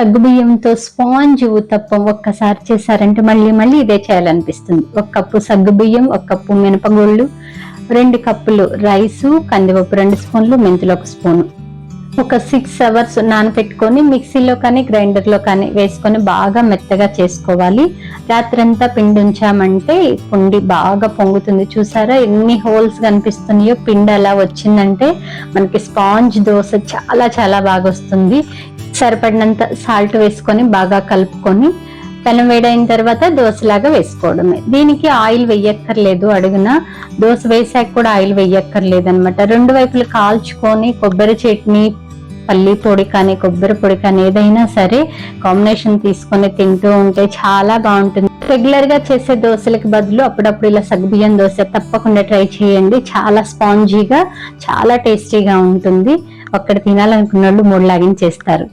సగ్గుబియ్యంతో స్పాంజ్ ఉత్తప్పం ఒక్కసారి చేశారంటే మళ్ళీ మళ్ళీ ఇదే చేయాలనిపిస్తుంది. ఒక కప్పు సగ్గుబియ్యం ఒక కప్పు మినపగుళ్ళు రెండు కప్పులు రైసు కందిపప్పు రెండు స్పూన్లు మెంతులు ఒక స్పూను. ఒక సిక్స్ అవర్స్ నానపెట్టుకొని మిక్సీలో కానీ గ్రైండర్లో కానీ వేసుకొని బాగా మెత్తగా చేసుకోవాలి. రాత్రంతా పిండి ఉంచామంటే పిండి బాగా పొంగుతుంది. చూసారా ఎన్ని హోల్స్ కనిపిస్తున్నాయో? పిండి అలా వచ్చిందంటే మనకి స్పాంజ్ దోశ చాలా చాలా బాగా వస్తుంది. సరిపడినంత సాల్ట్ వేసుకొని బాగా కలుపుకొని పెనం వేడైన తర్వాత దోశలాగా వేసుకోవడమే. దీనికి ఆయిల్ వెయ్యక్కర్లేదు అడుగున. దోశ వేసాక కూడా ఆయిల్ వెయ్యక్కర్లేదు అనమాట రెండు వైపులు కాల్చుకొని కొబ్బరి చట్నీ పల్లి పొడి కానీ కొబ్బరి పొడి కానీ ఏదైనా సరే కాంబినేషన్ తీసుకొని తింటూ ఉంటే చాలా బాగుంటుంది. రెగ్యులర్గా చేసే దోశలకి బదులు అప్పుడప్పుడు ఇలా సగ్బియ్యం దోశ తప్పకుండా ట్రై చేయండి. చాలా స్పాంజీగా చాలా టేస్టీగా ఉంటుంది. ఒక్కడ తినాలనుకున్న వాళ్ళు మూడు లాగిన్ చేస్తారు.